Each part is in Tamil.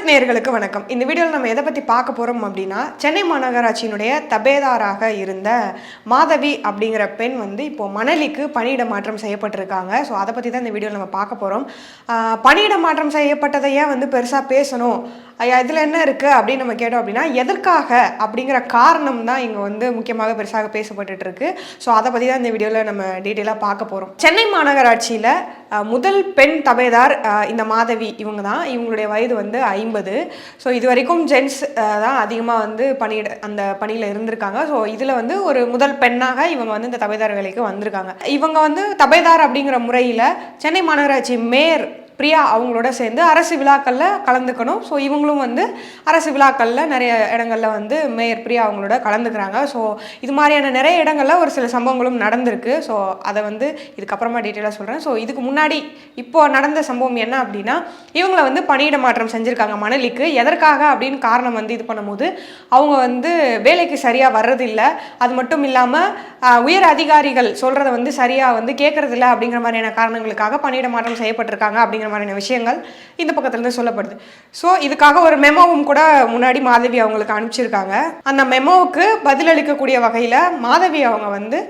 தமிழ் நேர்களுக்கு வணக்கம். இந்த வீடியோவில் நம்ம எதை பற்றி பார்க்க போகிறோம் அப்படின்னா சென்னை மாநகராட்சியினுடைய தபேதாராக இருந்த மாதவி அப்படிங்கிற பெண் வந்து இப்போ மணலிக்கு பணியிட மாற்றம் செய்யப்பட்டிருக்காங்க. ஸோ அதை பற்றி தான் இந்த வீடியோவில் நம்ம பார்க்க போகிறோம் பணியிட மாற்றம் செய்யப்பட்டதை ஏன் வந்து பெருசாக பேசணும்? இதில் என்ன இருக்குது அப்படின்னு நம்ம கேட்டோம் அப்படின்னா எதற்காக அப்படிங்கிற காரணம் தான் இங்கே வந்து முக்கியமாக பெருசாக பேசப்பட்டுட்டு இருக்கு. ஸோ அதை பற்றி தான் இந்த வீடியோவில் நம்ம டீட்டெயிலாக பார்க்க போகிறோம் சென்னை மாநகராட்சியில் முதல் பெண் தபேதார் இந்த மாதவி இவங்க தான். இவங்களுடைய வயது வந்து ஐம்பது ஸோ இது வரைக்கும் ஜென்ஸ் தான் அதிகமாக வந்து பணியிட அந்த பணியில் இருந்திருக்காங்க. ஸோ இதில் வந்து ஒரு முதல் பெண்ணாக இவங்க வந்து இந்த தபேதார் வேலைக்கு வந்திருக்காங்க. இவங்க வந்து தபேதார் அப்படிங்கிற முறையில் சென்னை மாநகராட்சி மேயர் பிரியா அவங்களோட சேர்ந்து அரசு விழாக்களில் கலந்துக்கணும். ஸோ இவங்களும் வந்து அரசு விழாக்களில் நிறைய இடங்களில் வந்து மேயர் பிரியா அவங்களோட கலந்துக்கிறாங்க. ஸோ இது மாதிரியான நிறைய இடங்களில் ஒரு சில சம்பவங்களும் நடந்திருக்கு. ஸோ அதை வந்து இதுக்கப்புறமா டீட்டெயிலாக சொல்கிறேன் ஸோ இதுக்கு முன்னாடி இப்போ நடந்த சம்பவம் என்ன அப்படின்னா இவங்களை வந்து பணியிட மாற்றம் செஞ்சுருக்காங்க மணலிக்கு. எதற்காக அப்படின்னு காரணம் வந்து இது பண்ணும்போது அவங்க வந்து வேலைக்கு சரியாக வர்றதில்லை. அது மட்டும் இல்லாமல் உயர் அதிகாரிகள் சொல்கிறத வந்து சரியாக வந்து கேட்கறதில்ல அப்படிங்கிற மாதிரியான காரணங்களுக்காக பணியிட மாற்றம் செய்யப்பட்டிருக்காங்க அப்படிங்கிற மாதிரியான விஷயங்கள் இந்த பக்கத்துலேருந்து சொல்லப்படுது. ஸோ இதுக்காக ஒரு மெமோவும் கூட முன்னாடி மாதவி அவங்களுக்கு அனுப்பிச்சிருக்காங்க. அந்த மெமோவுக்கு பதிலளிக்கக்கூடிய வகையில் மாதவி அவங்க வந்து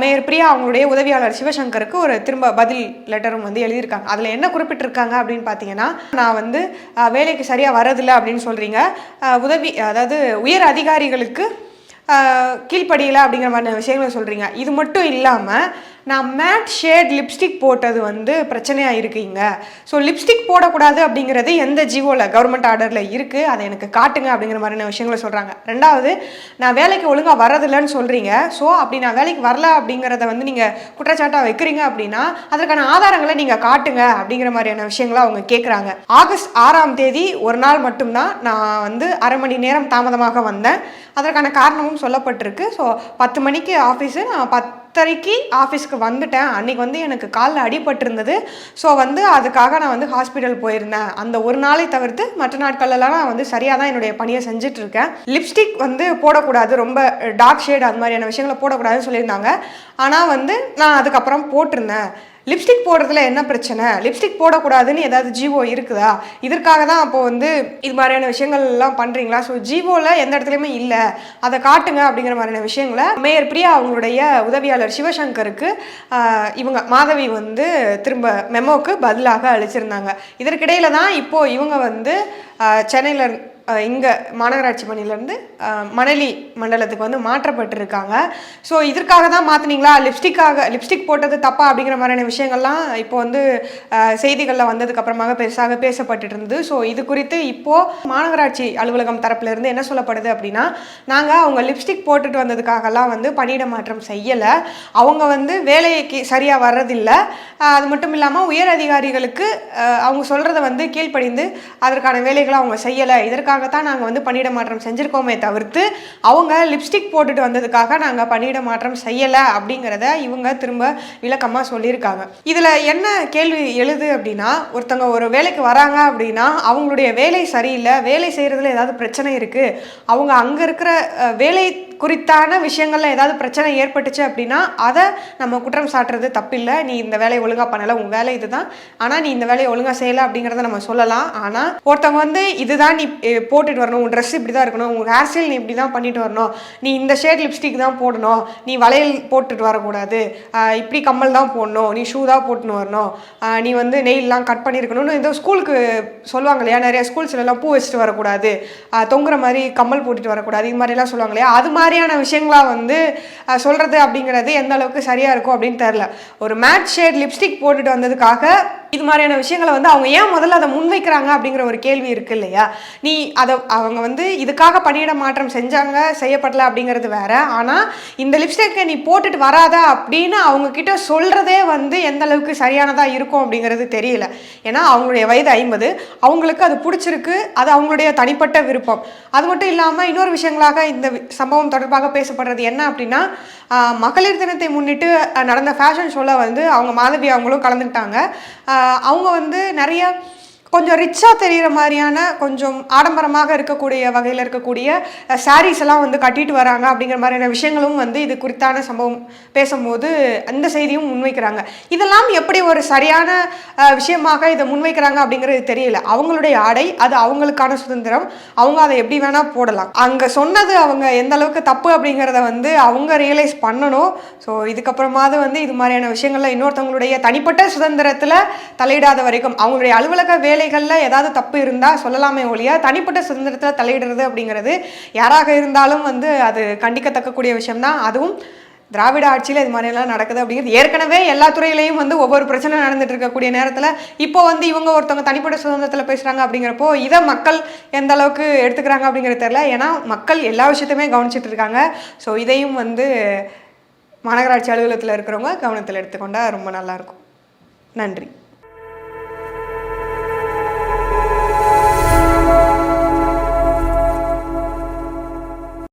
மேயர் பிரியா அவங்களுடைய உதவியாளர் சிவசங்கருக்கு ஒரு திரும்ப பதில் லெட்டரும் வந்து எழுதியிருக்காங்க. அதில் என்ன குறிப்பிட்டிருக்காங்க அப்படின்னு பார்த்தீங்கன்னா நான் வந்து வேலைக்கு சரியாக வரதில்லை அப்படின்னு சொல்கிறீங்க உதவி அதாவது உயர் அதிகாரிகளுக்கு கீழ்ப்படியில் அப்படிங்கிற மாதிரி விஷயங்களை சொல்கிறீங்க இது மட்டும் இல்லாமல் நான் மேட் ஷேட் லிப்ஸ்டிக் போட்டது வந்து பிரச்சனையாக இருக்குங்க. ஸோ லிப்ஸ்டிக் போடக்கூடாது அப்படிங்கிறது எந்த ஜிவோவில் கவர்மெண்ட் ஆர்டரில் இருக்குது அதை எனக்கு காட்டுங்க அப்படிங்கிற மாதிரியான விஷயங்களை சொல்கிறாங்க ரெண்டாவது நான் வேலைக்கு ஒழுங்காக வரதில்லைன்னு சொல்கிறீங்க ஸோ அப்படி நான் வேலைக்கு வரல அப்படிங்கிறத வந்து நீங்கள் குற்றச்சாட்டாக வைக்கிறீங்க அப்படின்னா அதற்கான ஆதாரங்களை நீங்கள் காட்டுங்க அப்படிங்கிற மாதிரியான விஷயங்களை அவங்க கேட்குறாங்க ஆகஸ்ட் ஆறாம் தேதி ஒரு நாள் மட்டும்தான் நான் வந்து அரை மணி நேரம் தாமதமாக வந்தேன். அதற்கான காரணமும் சொல்லப்பட்டிருக்கு. ஸோ பத்து மணிக்கு ஆஃபீஸு நான் பத்தரைக்கு ஆஃபீஸ்க்கு வந்துட்டேன். அன்றைக்கி வந்து எனக்கு காலில் அடிபட்டிருந்தது. ஸோ வந்து அதுக்காக நான் வந்து ஹாஸ்பிட்டல் போயிருந்தேன். அந்த ஒரு நாளை தவிர்த்து மற்ற நாட்களெல்லாம் நான் வந்து சரியாக தான் என்னுடைய பணியை செஞ்சுட்டு இருக்கேன் லிப்ஸ்டிக் வந்து போடக்கூடாது. ரொம்ப டார்க் ஷேட் அது மாதிரியான விஷயங்களை போடக்கூடாதுன்னு சொல்லியிருந்தாங்க. ஆனால் வந்து நான் அதுக்கப்புறம் போட்டிருந்தேன். லிப்ஸ்டிக் போடுறதுல என்ன பிரச்சனை? லிப்ஸ்டிக் போடக்கூடாதுன்னு ஏதாவது ஜீவோ இருக்குதா? இதற்காக தான் அப்போ வந்து இது மாதிரியான விஷயங்கள் எல்லாம் பண்ணுறீங்களா ஸோ ஜீவோவில் எந்த இடத்துலையுமே இல்லை. அதை காட்டுங்க அப்படிங்கிற மாதிரியான விஷயங்களை மேயர் பிரியா அவங்களுடைய உதவியாளர் சிவசங்கருக்கு இவங்க மாதவி வந்து திரும்ப மெமோக்கு பதிலாக அளிச்சிருந்தாங்க. இதற்கிடையில தான் இப்போது இவங்க வந்து சென்னையில் இங்கே மாநகராட்சி பணியிலேருந்து மணலி மண்டலத்துக்கு வந்து மாற்றப்பட்டிருக்காங்க. ஸோ இதற்காக தான் மாற்றினீங்களா லிப்ஸ்டிக்காக லிப்ஸ்டிக் போட்டது தப்பா அப்படிங்கிற மாதிரியான விஷயங்கள்லாம் இப்போ வந்து செய்திகளில் வந்ததுக்கு அப்புறமாக பெருசாக பேசப்பட்டு இருந்தது ஸோ இது குறித்து இப்போது மாநகராட்சி அலுவலகம் தரப்புலேருந்து என்ன சொல்லப்படுது அப்படின்னா நாங்கள் அவங்க லிப்ஸ்டிக் போட்டுட்டு வந்ததுக்காகலாம் வந்து பணியிட மாற்றம் செய்யலை. அவங்க வந்து வேலைக்கு சரியாக வர்றதில்லை. அது மட்டும் இல்லாமல் உயர் அதிகாரிகளுக்கு அவங்க சொல்கிறத வந்து கீழ்ப்படிந்து அதற்கான வேலைகளை அவங்க செய்யலை. தான் நாங்கள் வந்து பணியிட மாற்றம் செஞ்சுருக்கோமே தவிர்த்து அவங்க லிப்ஸ்டிக் போட்டுட்டு வந்ததுக்காக நாங்கள் பணியிட மாற்றம் செய்யலை அப்படிங்கிறத இவங்க திரும்ப விளக்கமாக சொல்லியிருக்காங்க. இதில் என்ன கேள்வி எழுது அப்படின்னா ஒருத்தவங்க ஒரு வேலைக்கு வராங்க அப்படின்னா அவங்களுடைய வேலை சரியில்லை வேலை செய்கிறதுல ஏதாவது பிரச்சனை இருக்குது அவங்க அங்கே இருக்கிற வேலை குறித்தான விஷயங்களில் ஏதாவது பிரச்சனை ஏற்பட்டுச்சு அப்படின்னா அதை நம்ம குற்றம் சாட்டுறது தப்பில்லை. நீ இந்த வேலையை ஒழுங்காக பண்ணலை உன் வேலை இதுதான். ஆனால் நீ இந்த வேலையை ஒழுங்காக செய்யலை அப்படிங்கிறத நம்ம சொல்லலாம். ஆனால் ஒருத்தவங்க வந்து இதுதான் நீ போட்டுட்டு வரணும். உன் ட்ரெஸ் இப்படி தான் இருக்கணும். உன் ஹேர் ஸ்டைல் நீ இப்படி தான் பண்ணிட்டு வரணும். நீ இந்த ஷேட் லிப்ஸ்டிக் தான் போடணும். நீ வளையல் போட்டுட்டு வரக்கூடாது. இப்படி கம்மல் தான் போடணும். நீ ஷூ தான் போட்டுன்னு வரணும். நீ வந்து நெயிலெலாம் கட் பண்ணியிருக்கணும்னு ஏதோ ஸ்கூலுக்கு சொல்லுவாங்க இல்லையா? நிறைய ஸ்கூல்ஸ்லாம் பூ வச்சுட்டு வரக்கூடாது. தொங்குற மாதிரி கம்மல் போட்டுட்டு வரக்கூடாது. இது மாதிரிலாம் சொல்லுவாங்க இல்லையா? அது மாதிரி மாதிரியான விஷயங்களா வந்து சொல்கிறது அப்படிங்கிறது எந்த அளவுக்கு சரியாக இருக்கும் அப்படின்னு தெரில ஒரு மேட் ஷேட் லிப்ஸ்டிக் போட்டுட்டு வந்ததுக்காக இது மாதிரியான விஷயங்களை வந்து அவங்க ஏன் முதல்ல அதை முன்வைக்கிறாங்க அப்படிங்கிற ஒரு கேள்வி இருக்கு இல்லையா? நீ அதை அவங்க வந்து இதுக்காக பணியிட மாற்றம் செஞ்சாங்க செய்யப்படல அப்படிங்கிறது வேற. ஆனால் இந்த லிப்ஸ்டிக்கை நீ போட்டுட்டு வராதா அப்படின்னு அவங்க கிட்ட சொல்றதே வந்து எந்த அளவுக்கு சரியானதா இருக்கும் அப்படிங்கிறது தெரியல. ஏன்னா அவங்களுடைய வயது ஐம்பது. அவங்களுக்கு அது பிடிச்சிருக்கு. அது அவங்களுடைய தனிப்பட்ட விருப்பம். அது மட்டும் இல்லாமல் இன்னொரு விஷயங்களாக இந்த வி- சம்பவம் தொடர்பாக பேசப்படுறது என்ன அப்படின்னா மகளிர் தினத்தை முன்னிட்டு நடந்த ஃபேஷன் ஷோவில் வந்து அவங்க மாதவி அவங்களும் கலந்துக்கிட்டாங்க. அவங்க வந்து நிறைய கொஞ்சம் ரிச்சாக தெரிகிற மாதிரியான கொஞ்சம் ஆடம்பரமாக இருக்கக்கூடிய வகையில் இருக்கக்கூடிய சாரீஸ் எல்லாம் வந்து கட்டிட்டு வராங்க அப்படிங்கிற மாதிரியான விஷயங்களும் வந்து இது குறித்தான சம்பவம் பேசும்போது அந்த செய்தியும் முன்வைக்கிறாங்க. இதெல்லாம் எப்படி ஒரு சரியான விஷயமாக இதை முன்வைக்கிறாங்க அப்படிங்கிறது தெரியல. அவங்களுடைய ஆடை அது அவங்களுக்கான சுதந்திரம். அவங்க அதை எப்படி வேணால் போடலாம். அங்கே சொன்னது அவங்க எந்த அளவுக்கு தப்பு அப்படிங்கிறத வந்து அவங்க ரியலைஸ் பண்ணணும். ஸோ இதுக்கப்புறமாவது வந்து இது மாதிரியான விஷயங்கள்ல இன்னொருத்தவங்களுடைய தனிப்பட்ட சுதந்திரத்தில் தலையிடாத வரைக்கும் அவங்களுடைய அலுவலக வேலை வேலைகளில் ஏதாவது தப்பு இருந்தால் சொல்லலாமே ஒழிய தனிப்பட்ட சுதந்திரத்தில் தலையிடுறது அப்படிங்கிறது யாராக இருந்தாலும் வந்து அது கண்டிக்கத்தக்கக்கூடிய விஷயம்தான். அதுவும் திராவிட ஆட்சியில் இது மாதிரிலாம் நடக்குது அப்படிங்கிறது ஏற்கனவே எல்லா துறையிலையும் வந்து ஒவ்வொரு பிரச்சனை நடந்துட்டு இருக்கக்கூடிய நேரத்தில் இப்போ வந்து இவங்க ஒருத்தவங்க தனிப்பட்ட சுதந்திரத்தில் பேசுகிறாங்க அப்படிங்கிறப்போ இதை மக்கள் எந்த அளவுக்கு எடுத்துக்கிறாங்க அப்படிங்கிறது தெரியல. ஏன்னா மக்கள் எல்லா விஷயத்தையுமே கவனிச்சிட்டு இருக்காங்க. ஸோ இதையும் வந்து மாநகராட்சி அலுவலகத்தில் இருக்கிறவங்க கவனத்தில் எடுத்துக்கொண்டால் ரொம்ப நல்லாயிருக்கும் நன்றி.